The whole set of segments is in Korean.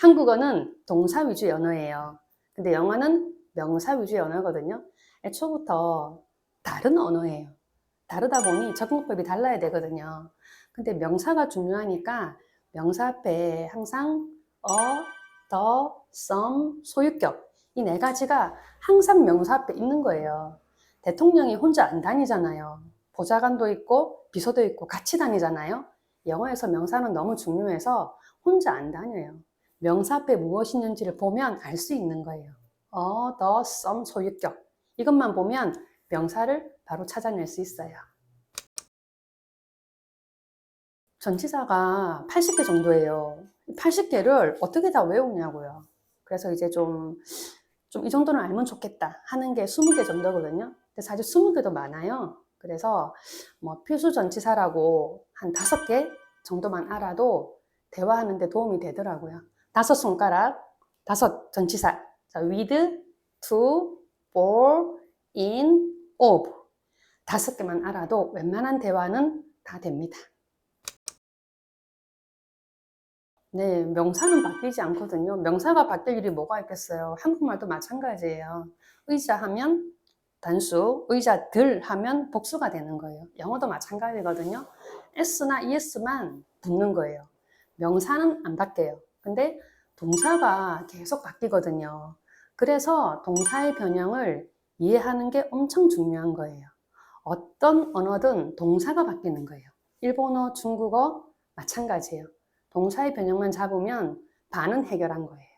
한국어는 동사 위주의 언어예요. 근데 영어는 명사 위주의 언어거든요. 애초부터 다른 언어예요. 다르다 보니 적응법이 달라야 되거든요. 근데 명사가 중요하니까 명사 앞에 항상 어, 더, some, 소유격 이 네 가지가 항상 명사 앞에 있는 거예요. 대통령이 혼자 안 다니잖아요. 보좌관도 있고 비서도 있고 같이 다니잖아요. 영어에서 명사는 너무 중요해서 혼자 안 다녀요. 명사 앞에 무엇이 있는지를 보면 알 수 있는 거예요. 어, 더, some, 소유격 이것만 보면 명사를 바로 찾아낼 수 있어요. 전치사가 80개 정도예요. 80개를 어떻게 다 외우냐고요. 그래서 이제 좀, 좀 이 정도는 알면 좋겠다 하는 게 20개 정도거든요. 근데 사실 20개도 많아요. 그래서 뭐 필수 전치사라고 한 5개 정도만 알아도 대화하는데 도움이 되더라고요. 다섯 손가락, 다섯 전치사. 자, with, to, for, in, of. 다섯 개만 알아도 웬만한 대화는 다 됩니다. 네, 명사는 바뀌지 않거든요. 명사가 바뀔 일이 뭐가 있겠어요. 한국말도 마찬가지예요. 의자 하면 단수, 의자들 하면 복수가 되는 거예요. 영어도 마찬가지거든요. s나 es만 붙는 거예요. 명사는 안 바뀌어요. 근데 동사가 계속 바뀌거든요. 그래서 동사의 변형을 이해하는 게 엄청 중요한 거예요. 어떤 언어든 동사가 바뀌는 거예요. 일본어, 중국어 마찬가지예요. 동사의 변형만 잡으면 반은 해결한 거예요.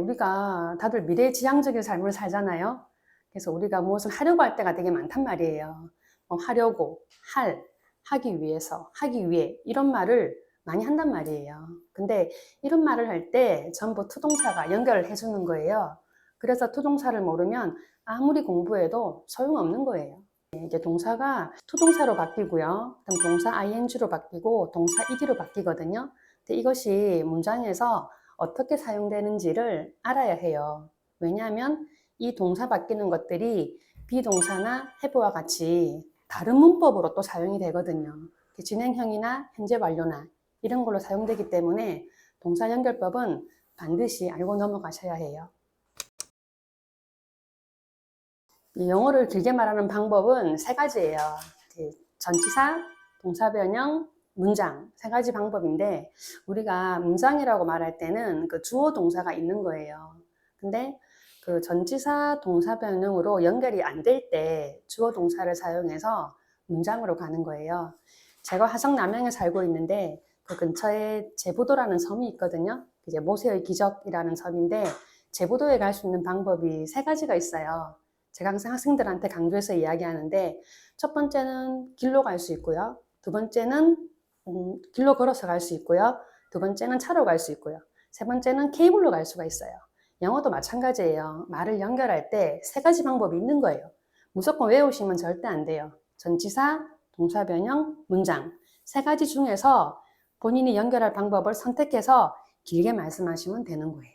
우리가 다들 미래지향적인 삶을 살잖아요. 그래서 우리가 무엇을 하려고 할 때가 되게 많단 말이에요. 뭐 하려고, 할, 하기 위해서, 하기 위해 이런 말을 많이 한단 말이에요. 근데 이런 말을 할 때 전부 투동사가 연결을 해주는 거예요. 그래서 투동사를 모르면 아무리 공부해도 소용없는 거예요. 이제 동사가 투동사로 바뀌고요. 그럼 동사 ing로 바뀌고 동사 ed로 바뀌거든요. 근데 이것이 문장에서 어떻게 사용되는지를 알아야 해요. 왜냐하면 이 동사 바뀌는 것들이 비동사나 have와 같이 다른 문법으로 또 사용이 되거든요. 진행형이나 현재 완료나 이런 걸로 사용되기 때문에 동사 연결법은 반드시 알고 넘어가셔야 해요. 이 영어를 길게 말하는 방법은 세 가지예요. 그 전치사, 동사 변형, 문장 세 가지 방법인데 우리가 문장이라고 말할 때는 그 주어 동사가 있는 거예요. 근데 그 전치사 동사 변형으로 연결이 안 될 때 주어 동사를 사용해서 문장으로 가는 거예요. 제가 화성 남양에 살고 있는데 그 근처에 제부도라는 섬이 있거든요. 이제 모세의 기적이라는 섬인데 제부도에 갈 수 있는 방법이 세 가지가 있어요. 제가 항상 학생들한테 강조해서 이야기하는데 첫 번째는 길로 갈 수 있고요. 두 번째는 음, 길로 걸어서 갈 수 있고요. 두 번째는 차로 갈 수 있고요. 세 번째는 케이블로 갈 수가 있어요. 영어도 마찬가지예요. 말을 연결할 때 세 가지 방법이 있는 거예요. 무조건 외우시면 절대 안 돼요. 전치사, 동사 변형, 문장 세 가지 중에서 본인이 연결할 방법을 선택해서 길게 말씀하시면 되는 거예요.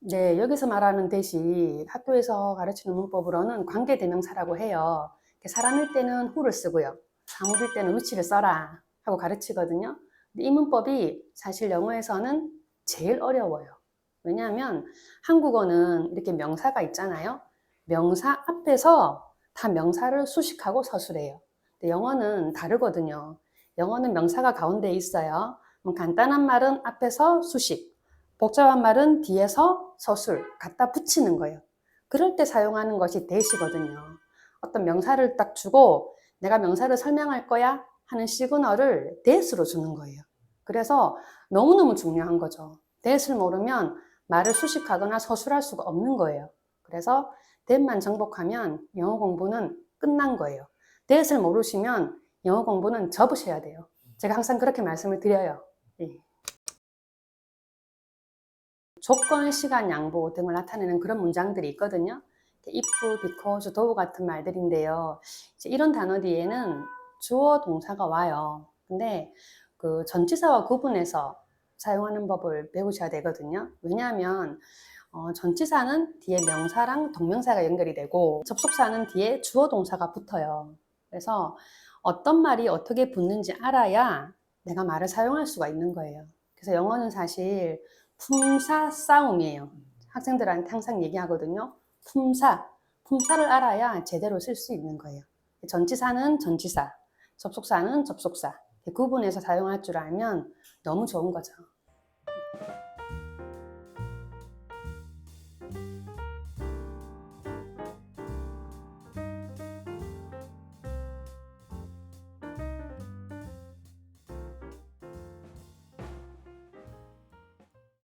네, 여기서 말하는 대시 학교에서 가르치는 문법으로는 관계대명사라고 해요. 사람일 때는 who를 쓰고요. 사물일 때는 which를 써라 하고 가르치거든요. 이 문법이 사실 영어에서는 제일 어려워요. 왜냐하면 한국어는 이렇게 명사가 있잖아요. 명사 앞에서 다 명사를 수식하고 서술해요. 영어는 다르거든요. 영어는 명사가 가운데 있어요. 간단한 말은 앞에서 수식, 복잡한 말은 뒤에서 서술 갖다 붙이는 거예요. 그럴 때 사용하는 것이 대시거든요. 어떤 명사를 딱 주고 내가 명사를 설명할 거야 하는 시그널을 대스로 주는 거예요. 그래서 너무너무 중요한 거죠. 대스를 모르면 말을 수식하거나 서술할 수가 없는 거예요. 그래서 대만 정복하면 영어 공부는 끝난 거예요. 대스를 모르시면 영어 공부는 접으셔야 돼요. 제가 항상 그렇게 말씀을 드려요. 예. 조건, 시간, 양보 등을 나타내는 그런 문장들이 있거든요. if, because, do 같은 말들인데요. 이런 단어 뒤에는 주어 동사가 와요. 근데 그 전치사와 구분해서 사용하는 법을 배우셔야 되거든요. 왜냐하면 어, 전치사는 뒤에 명사랑 동명사가 연결이 되고 접속사는 뒤에 주어 동사가 붙어요. 그래서 어떤 말이 어떻게 붙는지 알아야 내가 말을 사용할 수가 있는 거예요. 그래서 영어는 사실 품사 싸움이에요. 학생들한테 항상 얘기하거든요. 품사. 품사를 알아야 제대로 쓸 수 있는 거예요. 전치사는 전치사, 접속사는 접속사. 구분해서 사용할 줄 알면 너무 좋은 거죠.